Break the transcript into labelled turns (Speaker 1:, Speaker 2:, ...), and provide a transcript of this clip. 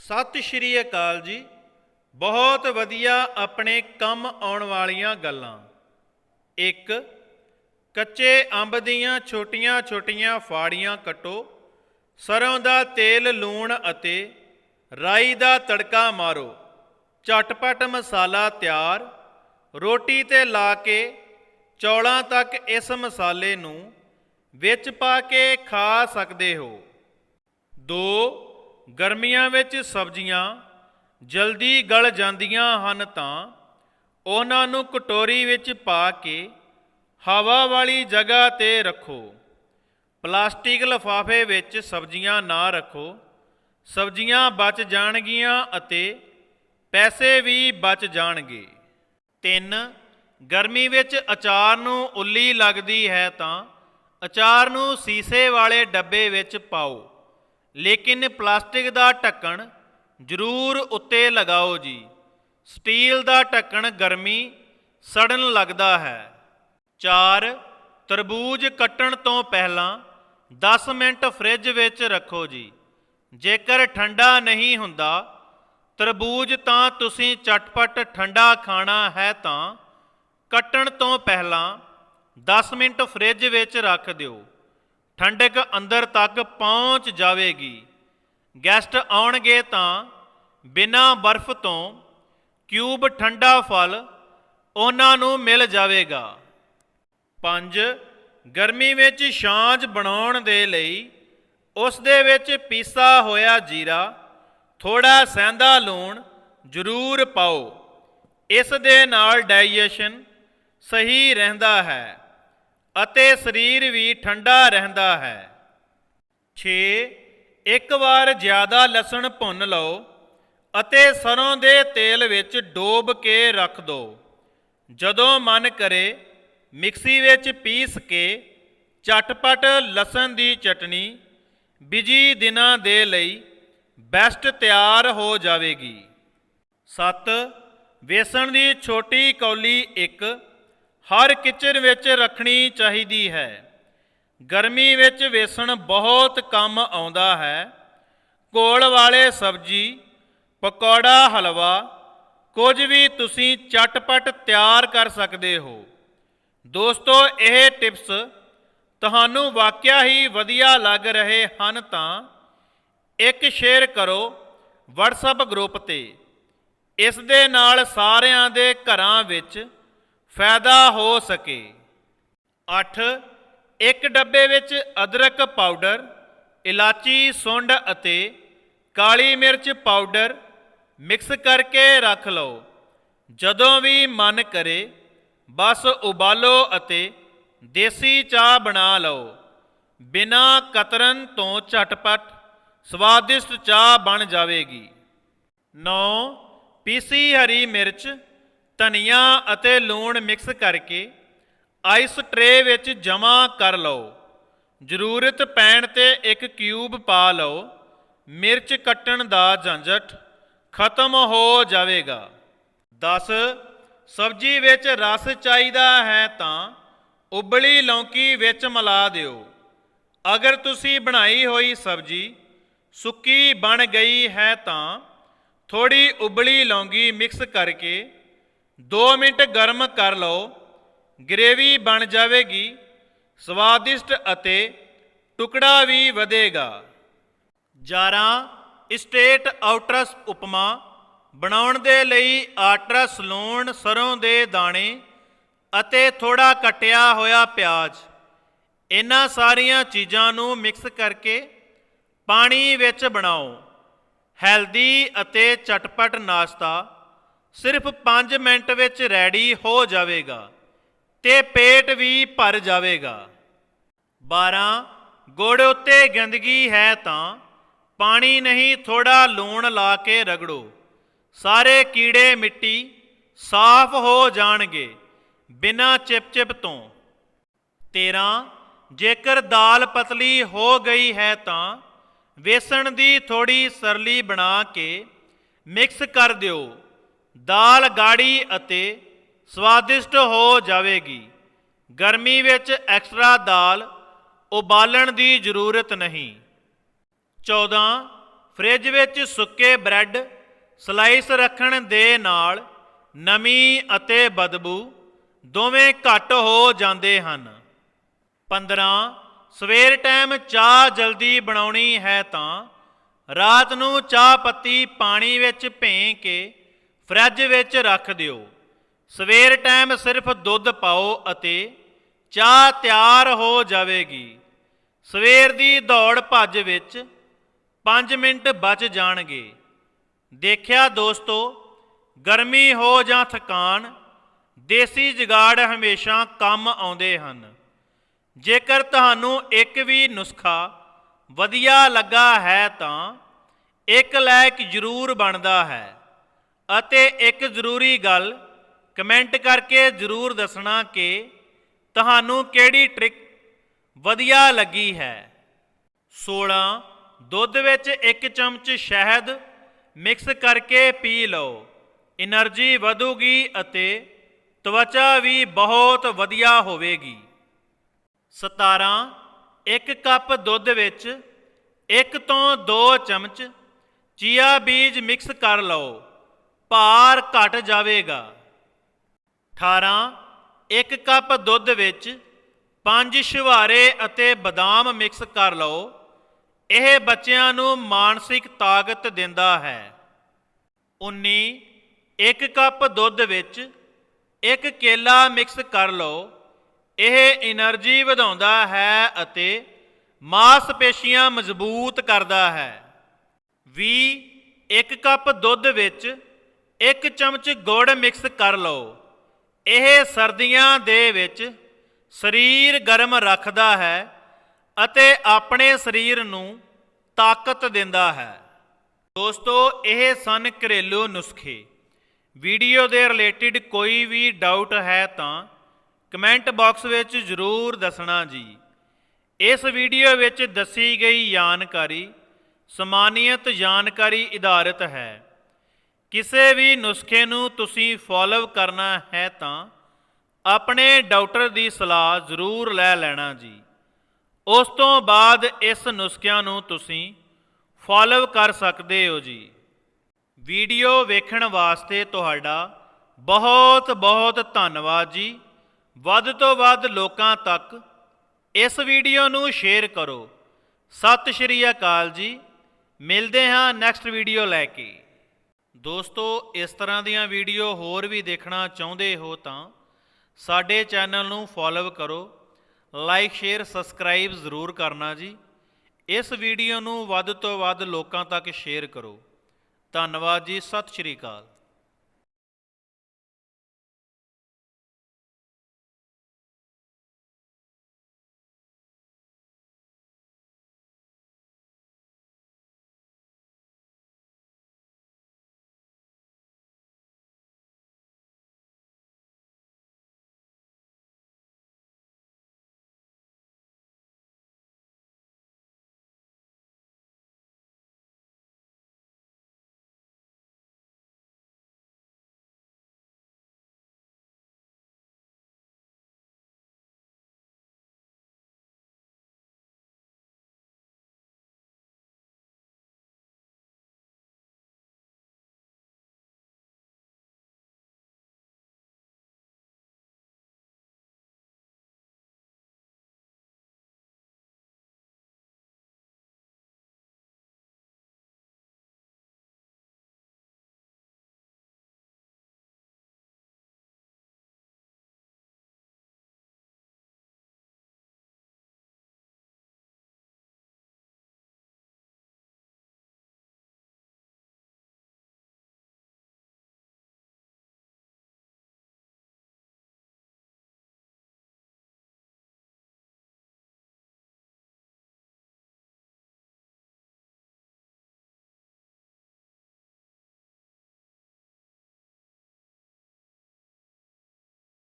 Speaker 1: ਸਤਿ ਸ਼੍ਰੀ ਅਕਾਲ ਜੀ। ਬਹੁਤ ਵਧੀਆ ਆਪਣੇ ਕੰਮ ਆਉਣ ਵਾਲੀਆਂ ਗੱਲਾਂ। ਇੱਕ, ਕੱਚੇ ਅੰਬ ਦੀਆਂ ਛੋਟੀਆਂ-ਛੋਟੀਆਂ ਫਾੜੀਆਂ ਕੱਟੋ। ਸਰੋਂ ਦਾ ਤੇਲ ਲੂਣ ਅਤੇ ਰਾਈ ਦਾ ਤੜਕਾ ਮਾਰੋ। ਝਟਪਟ ਮਸਾਲਾ ਤਿਆਰ। ਰੋਟੀ ਤੇ ਲਾ ਕੇ ਚੌਲਾਂ ਤੱਕ ਇਸ ਮਸਾਲੇ ਨੂੰ ਵਿੱਚ ਪਾ ਕੇ ਖਾ ਸਕਦੇ ਹੋ। ਦੋ ਗਰਮੀਆਂ ਵਿੱਚ ਸਬਜ਼ੀਆਂ ਜਲਦੀ ਗਲ ਜਾਂਦੀਆਂ ਹਨ ਤਾਂ ਉਹਨਾਂ ਨੂੰ ਕਟੋਰੀ ਵਿੱਚ ਪਾ ਕੇ ਹਵਾ ਵਾਲੀ ਜਗ੍ਹਾ ਤੇ ਰੱਖੋ। ਪਲਾਸਟਿਕ ਲਿਫਾਫੇ ਵਿੱਚ ਸਬਜ਼ੀਆਂ ਨਾ ਰੱਖੋ। ਸਬਜ਼ੀਆਂ ਬਚ ਜਾਣਗੀਆਂ ਅਤੇ ਪੈਸੇ ਵੀ ਬਚ ਜਾਣਗੇ। ਤਿੰਨ, ਗਰਮੀ ਵਿੱਚ ਅਚਾਰ ਨੂੰ ਉੱਲੀ ਲੱਗਦੀ ਹੈ ਤਾਂ ਅਚਾਰ ਨੂੰ ਸੀਸੇ ਵਾਲੇ ਡੱਬੇ ਵਿੱਚ ਪਾਓ। ਲੇਕਿਨ ਪਲਾਸਟਿਕ ਦਾ ਢੱਕਣ ਜ਼ਰੂਰ ਉੱਤੇ ਲਗਾਓ ਜੀ। ਸਟੀਲ ਦਾ ਢੱਕਣ ਗਰਮੀ ਸੜਨ ਲੱਗਦਾ ਹੈ। 4 ਤਰਬੂਜ ਕੱਟਣ ਤੋਂ ਪਹਿਲਾਂ 10 ਮਿੰਟ ਫ੍ਰਿਜ ਵਿੱਚ ਰੱਖੋ ਜੀ। ਜੇਕਰ ਠੰਡਾ ਨਹੀਂ ਹੁੰਦਾ, ਤਰਬੂਜ ਤਾਂ ਤੁਸੀਂ ਚਟਪਟ ਠੰਡਾ ਖਾਣਾ ਹੈ ਤਾਂ ਕੱਟਣ ਤੋਂ ਪਹਿਲਾਂ 10 ਮਿੰਟ ਫ੍ਰਿਜ ਵਿੱਚ ਰੱਖ ਦਿਓ। ਠੰਡਕ ਅੰਦਰ ਤੱਕ ਪਹੁੰਚ ਜਾਵੇਗੀ। ਗੈਸਟ ਆਉਣਗੇ ਤਾਂ ਬਿਨਾਂ ਬਰਫ਼ ਤੋਂ ਕਿਊਬ ਠੰਡਾ ਫਲ ਉਹਨਾਂ ਨੂੰ ਮਿਲ ਜਾਵੇਗਾ। 5 ਗਰਮੀ ਵਿੱਚ ਛਾਂਝ ਬਣਾਉਣ ਦੇ ਲਈ ਉਸ ਦੇ ਵਿੱਚ ਪੀਸਾ ਹੋਇਆ ਜੀਰਾ ਥੋੜਾ ਸੈਂਦਾ ਲੂਣ ਜ਼ਰੂਰ ਪਾਓ। ਇਸ ਦੇ ਨਾਲ ਡਾਈਜੈਸ਼ਨ ਸਹੀ ਰਹਿੰਦਾ ਹੈ। ਅਤੇ ਸਰੀਰ ਵੀ ਠੰਡਾ ਰਹਿੰਦਾ ਹੈ। 6 ਇੱਕ ਵਾਰ ਜ਼ਿਆਦਾ ਲਸਣ ਭੁੰਨ ਲਓ ਅਤੇ ਸਰੋਂ ਦੇ ਤੇਲ ਵਿੱਚ ਡੋਬ ਕੇ ਰੱਖ ਦਿਓ ਜਦੋਂ ਮਨ ਕਰੇ, ਮਿਕਸੀ ਵਿੱਚ ਪੀਸ ਕੇ ਚਟਪਟ ਲਸਣ ਦੀ ਚਟਣੀ ਬਿਜ਼ੀ ਦਿਨਾਂ ਦੇ ਲਈ ਬੈਸਟ ਤਿਆਰ ਹੋ ਜਾਵੇਗੀ। 7 ਵੇਸਣ ਦੀ ਛੋਟੀ ਕੌਲੀ ਇੱਕ ਹਰ ਕਿਚਨ ਵਿੱਚ ਰੱਖਣੀ ਚਾਹੀਦੀ ਹੈ। ਗਰਮੀ ਵਿੱਚ ਵੇਸਣ ਬਹੁਤ ਕੰਮ ਆਉਂਦਾ ਹੈ। ਕੋਲ ਵਾਲੇ ਸਬਜੀ, ਪਕੌੜਾ, ਹਲਵਾ, ਕੁਝ ਵੀ ਤੁਸੀਂ ਚਟਪਟ ਤਿਆਰ ਕਰ ਸਕਦੇ ਹੋ। ਦੋਸਤੋ, ਇਹ ਟਿਪਸ ਤੁਹਾਨੂੰ ਵਾਕਿਆ ਹੀ ਵਧੀਆ ਲੱਗ ਰਹੇ ਹਨ ਤਾਂ ਇੱਕ ਸ਼ੇਅਰ ਕਰੋ WhatsApp ਗਰੁੱਪ ਤੇ। ਇਸ ਦੇ ਨਾਲ ਸਾਰਿਆਂ ਦੇ ਘਰਾਂ ਵਿੱਚ ਫਾਇਦਾ ਹੋ ਸਕੇ। 8 ਇੱਕ ਡੱਬੇ ਵਿੱਚ ਅਦਰਕ ਪਾਊਡਰ, ਇਲਾਚੀ, ਸੁੰਡ ਅਤੇ ਕਾਲੀ ਮਿਰਚ ਪਾਊਡਰ ਮਿਕਸ ਕਰਕੇ ਰੱਖ ਲਓ। ਜਦੋਂ ਵੀ ਮਨ ਕਰੇ, ਬਸ ਉਬਾਲੋ ਅਤੇ ਦੇਸੀ ਚਾਹ ਬਣਾ ਲਓ। ਬਿਨਾਂ ਕਤਰਨ ਤੋਂ ਝਟਪਟ ਸਵਾਦਿਸ਼ਟ ਚਾਹ ਬਣ ਜਾਵੇਗੀ। 9 ਪੀਸੀ ਹਰੀ ਮਿਰਚ ਧਨੀਆ ਅਤੇ ਲੂਣ ਮਿਕਸ ਕਰਕੇ ਆਈਸ ਟਰੇ ਵਿੱਚ ਜਮ੍ਹਾਂ ਕਰ ਲਓ। ਜ਼ਰੂਰਤ ਪੈਣ ਤੇ ਇੱਕ ਕਿਊਬ ਪਾ ਲਓ। ਮਿਰਚ ਕੱਟਣ ਦਾ ਝੰਝਟ ਖਤਮ ਹੋ ਜਾਵੇਗਾ। 10 ਸਬਜ਼ੀ ਵਿੱਚ ਰਸ ਚਾਹੀਦਾ ਹੈ ਤਾਂ ਉਬਲੀ ਲੌਂਕੀ ਵਿੱਚ ਮਿਲਾ ਦਿਓ। ਅਗਰ ਤੁਸੀਂ ਬਣਾਈ ਹੋਈ ਸਬਜ਼ੀ ਸੁੱਕੀ ਬਣ ਗਈ ਹੈ ਤਾਂ ਥੋੜੀ ਉਬਲੀ ਲੌਂਗੀ ਮਿਕਸ ਕਰਕੇ 2 ਮਿੰਟ ਗਰਮ ਕਰ ਲਓ, ਗ੍ਰੇਵੀ ਬਣ ਜਾਵੇਗੀ, ਸਵਾਦਿਸ਼ਟ ਅਤੇ ਟੁਕੜਾ ਵੀ ਵਧੇਗਾ। 11 ਸਟੇਟ ਆਊਟਰਸ ਉਪਮਾ ਬਣਾਉਣ ਦੇ ਲਈ ਆਟਰਸ ਲੂਣ, ਸਰੋਂ ਦੇ ਦਾਣੇ ਅਤੇ ਥੋੜਾ ਕਟਿਆ ਹੋਇਆ ਪਿਆਜ਼। ਇਹਨਾਂ ਸਾਰੀਆਂ ਚੀਜ਼ਾਂ ਨੂੰ ਮਿਕਸ ਕਰਕੇ ਪਾਣੀ ਵਿੱਚ ਬਣਾਓ। ਹੈਲਦੀ ਅਤੇ ਚਟਪਟ ਨਾਸ਼ਤਾ। ਸਿਰਫ 5 ਮਿੰਟ ਵਿੱਚ ਰੈਡੀ ਹੋ ਜਾਵੇਗਾ ਤੇ ਪੇਟ ਵੀ ਭਰ ਜਾਵੇਗਾ। 12 ਗੁੜ ਉੱਤੇ ਗੰਦਗੀ ਹੈ ਤਾਂ ਪਾਣੀ ਨਹੀਂ ਥੋੜਾ ਲੂਣ ਲਾ ਕੇ ਰਗੜੋ। ਸਾਰੇ ਕੀੜੇ ਮਿੱਟੀ ਸਾਫ਼ ਹੋ ਜਾਣਗੇ ਬਿਨਾਂ ਚਿਪਚਿਪ ਤੋਂ। 13 ਜੇਕਰ ਦਾਲ ਪਤਲੀ ਹੋ ਗਈ ਹੈ ਤਾਂ ਵੇਸਣ ਦੀ ਥੋੜੀ ਸਰਲੀ ਬਣਾ ਕੇ ਮਿਕਸ ਕਰ ਦਿਓ। ਦਾਲ ਗਾੜੀ ਅਤੇ ਸਵਾਦਿਸ਼ਟ ਹੋ ਜਾਵੇਗੀ। ਗਰਮੀ ਵਿੱਚ ਐਕਸਟਰਾ ਦਾਲ ਉਬਾਲਣ ਦੀ ਜ਼ਰੂਰਤ ਨਹੀਂ। 14 ਫ੍ਰਿਜ ਵਿੱਚ ਸੁੱਕੇ ਬ੍ਰੈਡ ਸਲਾਈਸ ਰੱਖਣ ਦੇ ਨਾਲ ਨਮੀ ਅਤੇ ਬਦਬੂ ਦੋਵੇਂ ਘੱਟ ਹੋ ਜਾਂਦੇ ਹਨ। 15 ਸਵੇਰ ਟਾਈਮ ਚਾਹ ਜਲਦੀ ਬਣਾਉਣੀ ਹੈ ਤਾਂ ਰਾਤ ਨੂੰ ਚਾਹ ਪੱਤੀ ਪਾਣੀ ਵਿੱਚ ਭੇਂ ਕੇ ਫਰਿੱਜ ਵਿੱਚ ਰੱਖ ਦਿਓ। ਸਵੇਰ ਟਾਈਮ ਸਿਰਫ ਦੁੱਧ ਪਾਓ ਅਤੇ ਚਾਹ ਤਿਆਰ ਹੋ ਜਾਵੇਗੀ। ਸਵੇਰ ਦੀ ਦੌੜ ਭੱਜ ਵਿੱਚ 5 ਮਿੰਟ ਬਚ ਜਾਣਗੇ। ਦੇਖਿਆ ਦੋਸਤੋ, ਗਰਮੀ ਹੋ ਜਾਂ ਥਕਾਨ, ਦੇਸੀ ਜਗਾੜ ਹਮੇਸ਼ਾ ਕੰਮ ਆਉਂਦੇ ਹਨ। ਜੇਕਰ ਤੁਹਾਨੂੰ ਇੱਕ ਵੀ ਨੁਸਖਾ ਵਧੀਆ ਲੱਗਾ ਹੈ ਤਾਂ ਇੱਕ ਲਾਇਕ ਜ਼ਰੂਰ ਬਣਦਾ ਹੈ। ਅਤੇ ਇੱਕ ਜ਼ਰੂਰੀ ਗੱਲ ਕਮੈਂਟ ਕਰਕੇ ਜ਼ਰੂਰ ਦੱਸਣਾ ਕਿ ਤੁਹਾਨੂੰ ਕਿਹੜੀ ਟ੍ਰਿਕ ਵਧੀਆ ਲੱਗੀ ਹੈ। 16 ਦੁੱਧ ਵਿੱਚ ਇੱਕ ਚਮਚ ਸ਼ਹਿਦ ਮਿਕਸ ਕਰਕੇ ਪੀ ਲਓ। એનર્ਜੀ ਵਧੂਗੀ ਅਤੇ ਤਵਚਾ ਵੀ ਬਹੁਤ ਵਧੀਆ ਹੋਵੇਗੀ। 17 ਇੱਕ ਕੱਪ ਦੁੱਧ ਵਿੱਚ ਇੱਕ ਤੋਂ ਦੋ ਚਮਚ ਚੀਆ ਬੀਜ ਮਿਕਸ ਕਰ ਲਓ। ਭਾਰ ਘਟ ਜਾਵੇਗਾ। 18 ਇੱਕ ਕੱਪ ਦੁੱਧ ਵਿੱਚ ਪੰਜ ਸ਼ਿਵਾਰੇ ਅਤੇ ਬਦਾਮ ਮਿਕਸ ਕਰ ਲਓ। ਇਹ ਬੱਚਿਆਂ ਨੂੰ ਮਾਨਸਿਕ ਤਾਕਤ ਦਿੰਦਾ ਹੈ। 19 ਇੱਕ ਕੱਪ ਦੁੱਧ ਵਿੱਚ ਇੱਕ ਕੇਲਾ ਮਿਕਸ ਕਰ ਲਓ। ਇਹ એનર્ਜੀ ਵਧਾਉਂਦਾ ਹੈ ਅਤੇ ਮਾਸਪੇਸ਼ੀਆਂ ਮਜ਼ਬੂਤ ਕਰਦਾ ਹੈ। 20 ਇੱਕ ਕੱਪ ਦੁੱਧ ਵਿੱਚ ਇੱਕ ਚਮਚ ਗੁੜ ਮਿਕਸ ਕਰ ਲਓ। ਇਹ ਸਰਦੀਆਂ ਦੇ ਵਿੱਚ ਸਰੀਰ ਗਰਮ ਰੱਖਦਾ ਹੈ ਅਤੇ ਆਪਣੇ ਸਰੀਰ ਨੂੰ ਤਾਕਤ ਦਿੰਦਾ ਹੈ। ਦੋਸਤੋ, ਇਹ ਸਨ ਘਰੇਲੂ ਨੁਸਖੇ। ਵੀਡੀਓ ਦੇ ਰਿਲੇਟਡ ਕੋਈ ਵੀ ਡਾਊਟ ਹੈ ਤਾਂ ਕਮੈਂਟ ਬਾਕਸ ਵਿੱਚ ਜ਼ਰੂਰ ਦੱਸਣਾ ਜੀ। ਇਸ ਵੀਡੀਓ ਵਿੱਚ ਦੱਸੀ ਗਈ ਜਾਣਕਾਰੀ ਸਮਾਨੀਅਤ ਜਾਣਕਾਰੀ ਆਧਾਰਿਤ ਹੈ। ਕਿਸੇ ਵੀ ਨੁਸਖੇ ਨੂੰ ਤੁਸੀਂ ਫੋਲੋ ਕਰਨਾ ਹੈ ਤਾਂ ਆਪਣੇ ਡਾਕਟਰ ਦੀ ਸਲਾਹ ਜ਼ਰੂਰ ਲੈ ਲੈਣਾ ਜੀ। ਉਸ ਤੋਂ ਬਾਅਦ ਇਸ ਨੁਸਖਿਆਂ ਨੂੰ ਤੁਸੀਂ ਫੋਲੋ ਕਰ ਸਕਦੇ ਹੋ ਜੀ। ਵੀਡੀਓ ਵੇਖਣ ਵਾਸਤੇ ਤੁਹਾਡਾ ਬਹੁਤ ਬਹੁਤ ਧੰਨਵਾਦ ਜੀ। ਵੱਧ ਤੋਂ ਵੱਧ ਲੋਕਾਂ ਤੱਕ ਇਸ ਵੀਡੀਓ ਨੂੰ ਸ਼ੇਅਰ ਕਰੋ। ਸਤਿ ਸ਼੍ਰੀ ਅਕਾਲ ਜੀ। ਮਿਲਦੇ ਹਾਂ ਨੈਕਸਟ ਵੀਡੀਓ ਲੈ ਕੇ। ਦੋਸਤੋ, ਇਸ ਤਰ੍ਹਾਂ ਦੀਆਂ ਵੀਡੀਓ ਹੋਰ ਵੀ ਦੇਖਣਾ ਚਾਹੁੰਦੇ ਹੋ ਤਾਂ ਸਾਡੇ ਚੈਨਲ ਨੂੰ ਫੋਲੋ ਕਰੋ ਲਾਈਕ ਸ਼ੇਅਰ ਸਬਸਕ੍ਰਾਈਬ ਜ਼ਰੂਰ ਕਰਨਾ ਜੀ। ਇਸ ਵੀਡੀਓ ਨੂੰ ਵੱਧ ਤੋਂ ਵੱਧ ਲੋਕਾਂ ਤੱਕ ਸ਼ੇਅਰ ਕਰੋ। ਧੰਨਵਾਦ ਜੀ, ਸਤਿ ਸ਼੍ਰੀ ਅਕਾਲ।